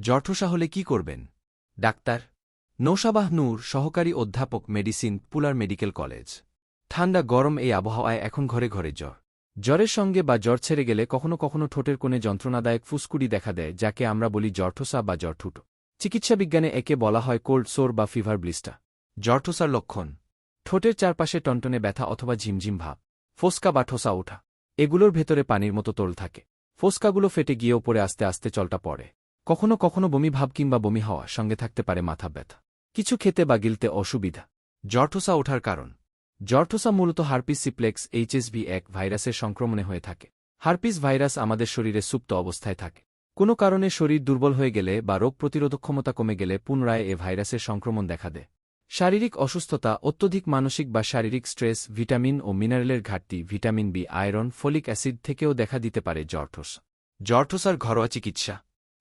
জঠোসা হলে কি করবেন? ডাক্তার নৌসাবাহ নূর, সহকারী অধ্যাপক, মেডিসিন, পুলার মেডিকেল কলেজ। ঠান্ডা, গরম এই আবহাওয়ায় এখন ঘরে ঘরে জ্বর। জ্বরের সঙ্গে বা জ্বর ছেড়ে গেলে কখনো কখনো ঠোঁটের কোণে যন্ত্রণাদায়ক ফুসকুড়ি দেখা দেয়, যাকে আমরা বলি জর্ঠোসা বা জরঠুটো চিকিৎসাবিজ্ঞানে একে বলা হয় কোল্ড, সোর বা ফিভার ব্লিস্টা জর্ঠোসার লক্ষণ, ঠোঁটের চারপাশে টনটনে ব্যথা অথবা ঝিমঝিম ভাব। ফোসকা বা ঠোসা ওঠা, এগুলোর ভেতরে পানির মতো তোল থাকে। ফোসকাগুলো ফেটে গিয়ে ওপরে আস্তে আস্তে চলটা পড়ে। কখনো কখনো বমি ভাব কিংবা বমি হওয়া সঙ্গে থাকতে পারে মাথা ব্যথা। কিছু খেতে বা গিলতে অসুবিধা। জর্ঠোসা ওঠার কারণ। জর্ঠোসা মূলত হার্পিস সিপ্লেক্স এইচএসভি এক ভাইরাসের সংক্রমণে হয়ে থাকে। হার্পিস ভাইরাস আমাদের শরীরে সুপ্ত অবস্থায় থাকে। কোনো কারণে শরীর দুর্বল হয়ে গেলে বা রোগ প্রতিরোধক ক্ষমতা কমে গেলে পুনরায় এ ভাইরাসের সংক্রমণ দেখা দেয়। শারীরিক অসুস্থতা অত্যধিক মানসিক বা শারীরিক স্ট্রেস, ভিটামিন ও মিনারেলের ঘাটতি, vitamin B, iron, folic acid থেকেও দেখা দিতে পারে জর্ঠোস জর্ঠোসার ঘরোয়া চিকিৎসা।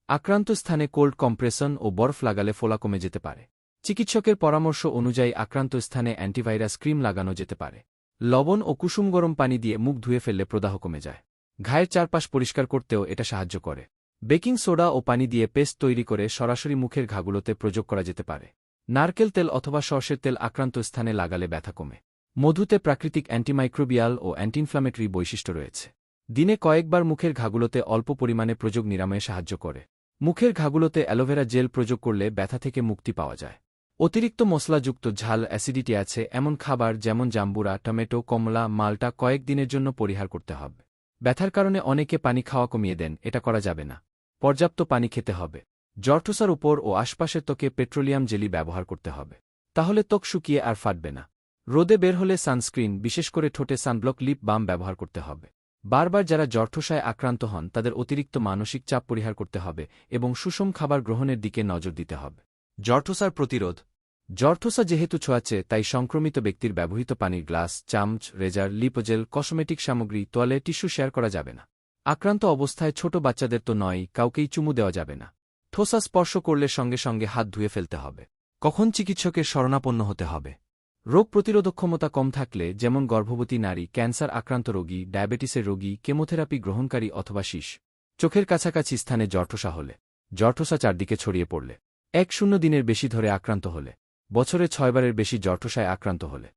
আক্রান্ত স্থানে কোল্ড কম্প্রেশন ও বরফ লাগালে ফোলা কমে যেতে পারে। চিকিৎসকের পরামর্শ অনুযায়ী আক্রান্ত স্থানে অ্যান্টিভাইরাস ক্রিম লাগানো যেতে পারে। লবণ ও কুসুম গরম পানি দিয়ে মুখ ধুয়ে ফেললে প্রদাহ কমে যায়। ঘায়ের চারপাশ পরিষ্কার করতেও এটা সাহায্য করে। বেকিং সোডা ও পানি দিয়ে পেস্ট তৈরি করে সরাসরি মুখের ঘাগুলোতে প্রয়োগ করা যেতে পারে। নারকেল তেল অথবা সর্ষের তেল আক্রান্ত স্থানে লাগালে ব্যথা কমে। মধুতে প্রাকৃতিক অ্যান্টিমাইক্রোবিয়াল ও অ্যান্টিইনফ্লামেটরি বৈশিষ্ট্য রয়েছে। দিনে কয়েকবার মুখের ঘাগুলোতে অল্প পরিমাণে প্রযোগ নিরাময়ে সাহায্য করে। মুখের ঘাগুলোতে অ্যালোভেরা জেল প্রয়োগ করলে ব্যথা থেকে মুক্তি পাওয়া যায়। অতিরিক্ত মশলাযুক্ত ঝাল, অ্যাসিডিটি আছে, এমন খাবার যেমন জাম্বুরা, টমেটো, কমলা, মালটা কয়েক দিনের জন্য পরিহার করতে হবে। ব্যথার কারণে অনেকে পানি খাওয়া কমিয়ে দেন, এটা করা যাবে না। পর্যাপ্ত পানি খেতে হবে। জর্ঠোসার উপর ও আশপাশের ত্বকে পেট্রোলিয়াম জেলি ব্যবহার করতে হবে। তাহলে ত্বক শুকিয়ে আর ফাটবে না। রোদে বের হলে সানস্ক্রিন, বিশেষ করে ঠোঁটে সানব্লক লিপ বাম ব্যবহার করতে হবে। বারবার যারা জর্ঠোসায় আক্রান্ত হন, তাদের অতিরিক্ত মানসিক চাপ পরিহার করতে হবে এবং সুষম খাবার গ্রহণের দিকে নজর দিতে হবে। জর্ঠোসার প্রতিরোধ। জর্ঠোসা যেহেতু ছোঁয়াচ্ছে, তাই সংক্রমিত ব্যক্তির ব্যবহৃত পানির গ্লাস, চামচ, রেজার, লিপোজেল, কসমেটিক সামগ্রী, তোয়ালে, টিস্যু শেয়ার করা যাবে না। আক্রান্ত অবস্থায় ছোট বাচ্চাদের তো নয়, কাউকেই চুমু দেওয়া যাবে না। ঠোসা স্পর্শ করলে সঙ্গে সঙ্গে হাত ধুয়ে ফেলতে হবে। কখন চিকিৎসকের শরণাপন্ন হতে হবে? রোগ প্রতিরোধ ক্ষমতা কম থাকলে, যেমন গর্ভবতী নারী, ক্যান্সার আক্রান্ত রোগী, ডায়াবেটিসের রোগী, কেমোথেরাপি গ্রহণকারী অথবা শীষ চোখের কাছাকাছি স্থানে জটসা হলে জটসা চারদিকে ছড়িয়ে পড়লে, এক শূন্য দিনের বেশি ধরে আক্রান্ত হলে, বছরে ছয়বারের বেশি জটসায় আক্রান্ত হলে।